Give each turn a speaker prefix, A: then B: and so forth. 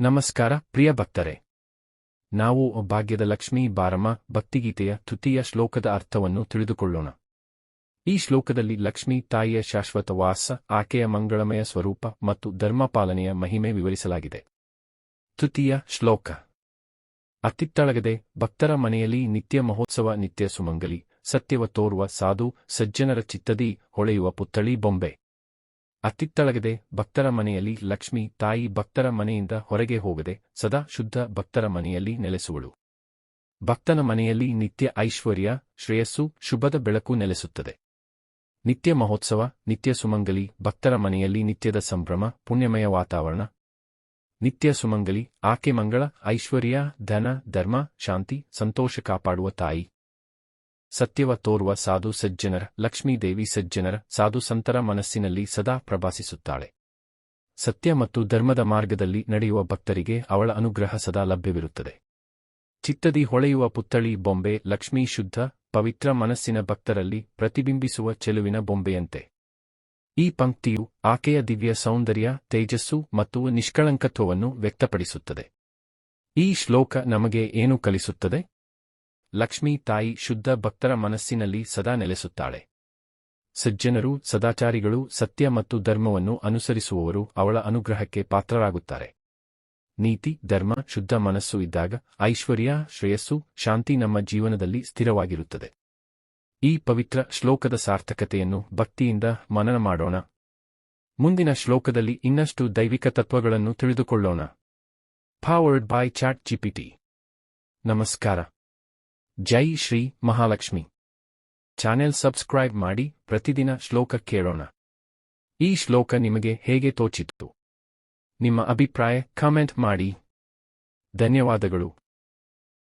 A: ನಮಸ್ಕಾರ, ಪ್ರಿಯ ಭಕ್ತರೇ. ನಾವು ಭಾಗ್ಯದ ಲಕ್ಷ್ಮೀ ಬಾರಮ್ಮ, ಭಕ್ತಿಗೀತೆಯ ತೃತೀಯ ಶ್ಲೋಕದ ಅರ್ಥವನ್ನು ತಿಳಿದುಕೊಳ್ಳೋಣ. ಈ ಶ್ಲೋಕದಲ್ಲಿ ಲಕ್ಷ್ಮೀ ತಾಯಿಯ ಶಾಶ್ವತ ವಾಸ, ಆಕೆಯ ಮಂಗಳಮಯ ಸ್ವರೂಪ ಮತ್ತು ಧರ್ಮಪಾಲನೆಯ ಮಹಿಮೆ ವಿವರಿಸಲಾಗಿದೆ. ತೃತೀಯ ಶ್ಲೋಕ. ಅತ್ತಿತ್ತಳಗದೆ ಭಕ್ತರ ಮನೆಯಲ್ಲಿ ನಿತ್ಯ ಮಹೋತ್ಸವ, ನಿತ್ಯ ಸುಮಂಗಲಿ, ಸತ್ಯವ ತೋರುವ ಸಾಧು, ಸಜ್ಜನರ ಚಿತ್ತದಿ, ಹೊಳೆಯುವ ಪುತ್ಥಳಿ, ಬೊಂಬೆ. ಅತ್ತಿತ್ತಳಗದೆ ಭಕ್ತರ ಮನೆಯಲ್ಲಿ ಲಕ್ಷ್ಮಿ ತಾಯಿ ಭಕ್ತರ ಮನೆಯಿಂದ ಹೊರಗೆ ಹೋಗದೆ ಸದಾ ಶುದ್ಧ ಭಕ್ತರ ಮನೆಯಲ್ಲಿ ನೆಲೆಸುವಳು. ಭಕ್ತನ ಮನೆಯಲ್ಲಿ ನಿತ್ಯ ಐಶ್ವರ್ಯ, ಶ್ರೇಯಸ್ಸು, ಶುಭದ ಬೆಳಕು ನೆಲೆಸುತ್ತದೆ. ನಿತ್ಯ ಮಹೋತ್ಸವ, ನಿತ್ಯ ಸುಮಂಗಲಿ, ಭಕ್ತರ ಮನೆಯಲ್ಲಿ ನಿತ್ಯದ ಸಂಭ್ರಮ, ಪುಣ್ಯಮಯ ವಾತಾವರಣ. ನಿತ್ಯ ಸುಮಂಗಲಿ, ಆಕೆ ಮಂಗಳ, ಐಶ್ವರ್ಯ, ಧನ, ಧರ್ಮ, ಶಾಂತಿ, ಸಂತೋಷ ಕಾಪಾಡುವ ತಾಯಿ. ಸತ್ಯವ ತೋರುವ ಸಾಧು ಸಜ್ಜನರ, ಲಕ್ಷ್ಮೀದೇವಿ ಸಜ್ಜನರ, ಸಾಧು ಸಂತರ ಮನಸ್ಸಿನಲ್ಲಿ ಸದಾ ಪ್ರಭಾಸಿಸುತ್ತಾಳೆ ಸತ್ಯ ಮತ್ತು ಧರ್ಮದ ಮಾರ್ಗದಲ್ಲಿ ನಡೆಯುವ ಭಕ್ತರಿಗೆ ಅವಳ ಅನುಗ್ರಹ ಸದಾ ಲಭ್ಯವಿರುತ್ತದೆ. ಚಿತ್ತದಿ ಹೊಳೆಯುವ ಪುತ್ಥಳಿ ಬೊಂಬೆ, ಲಕ್ಷ್ಮೀ ಶುದ್ಧ, ಪವಿತ್ರ ಮನಸ್ಸಿನ ಭಕ್ತರಲ್ಲಿ ಪ್ರತಿಬಿಂಬಿಸುವ ಚೆಲುವಿನ ಬೊಂಬೆಯಂತೆ. ಈ ಪಂಕ್ತಿಯು ಆಕೆಯ ದಿವ್ಯ ಸೌಂದರ್ಯ, ತೇಜಸ್ಸು ಮತ್ತು ನಿಷ್ಕಳಂಕತ್ವವನ್ನು ವ್ಯಕ್ತಪಡಿಸುತ್ತದೆ. ಈ ಶ್ಲೋಕ ನಮಗೆ ಏನು ಕಲಿಸುತ್ತದೆ? ಲಕ್ಷ್ಮೀ ತಾಯಿ ಶುದ್ಧ ಭಕ್ತರ ಮನಸ್ಸಿನಲ್ಲಿ ಸದಾ ನೆಲೆಸುತ್ತಾಳೆ. ಸಜ್ಜನರು, ಸದಾಚಾರಿಗಳು, ಸತ್ಯ ಮತ್ತು ಧರ್ಮವನ್ನು ಅನುಸರಿಸುವವರು ಅವಳ ಅನುಗ್ರಹಕ್ಕೆ ಪಾತ್ರರಾಗುತ್ತಾರೆ. ನೀತಿ, ಧರ್ಮ, ಶುದ್ಧ ಮನಸ್ಸು ಇದ್ದಾಗ ಐಶ್ವರ್ಯ, ಶ್ರೇಯಸ್ಸು, ಶಾಂತಿ ನಮ್ಮ ಜೀವನದಲ್ಲಿ ಸ್ಥಿರವಾಗಿರುತ್ತದೆ. ಈ ಪವಿತ್ರ ಶ್ಲೋಕದ ಸಾರ್ಥಕತೆಯನ್ನು ಭಕ್ತಿಯಿಂದ ಮನನ ಮಾಡೋಣ. ಮುಂದಿನ ಶ್ಲೋಕದಲ್ಲಿ ಇನ್ನಷ್ಟು ದೈವಿಕ ತತ್ವಗಳನ್ನು ತಿಳಿದುಕೊಳ್ಳೋಣ. ಫಾರ್ವರ್ಡ್ ಬೈ ಚಾಟ್ ಜಿಪಿಟಿ ನಮಸ್ಕಾರ. ಜೈ ಶ್ರೀ ಮಹಾಲಕ್ಷ್ಮಿ. ಚಾನೆಲ್ ಸಬ್ಸ್ಕ್ರೈಬ್ ಮಾಡಿ ಪ್ರತಿದಿನ ಶ್ಲೋಕ ಕೇಳೋಣ. ಈ ಶ್ಲೋಕ ನಿಮಗೆ ಹೇಗೆ ತೋಚಿತ್ತು? ನಿಮ್ಮ ಅಭಿಪ್ರಾಯ ಕಾಮೆಂಟ್ ಮಾಡಿ. ಧನ್ಯವಾದಗಳು.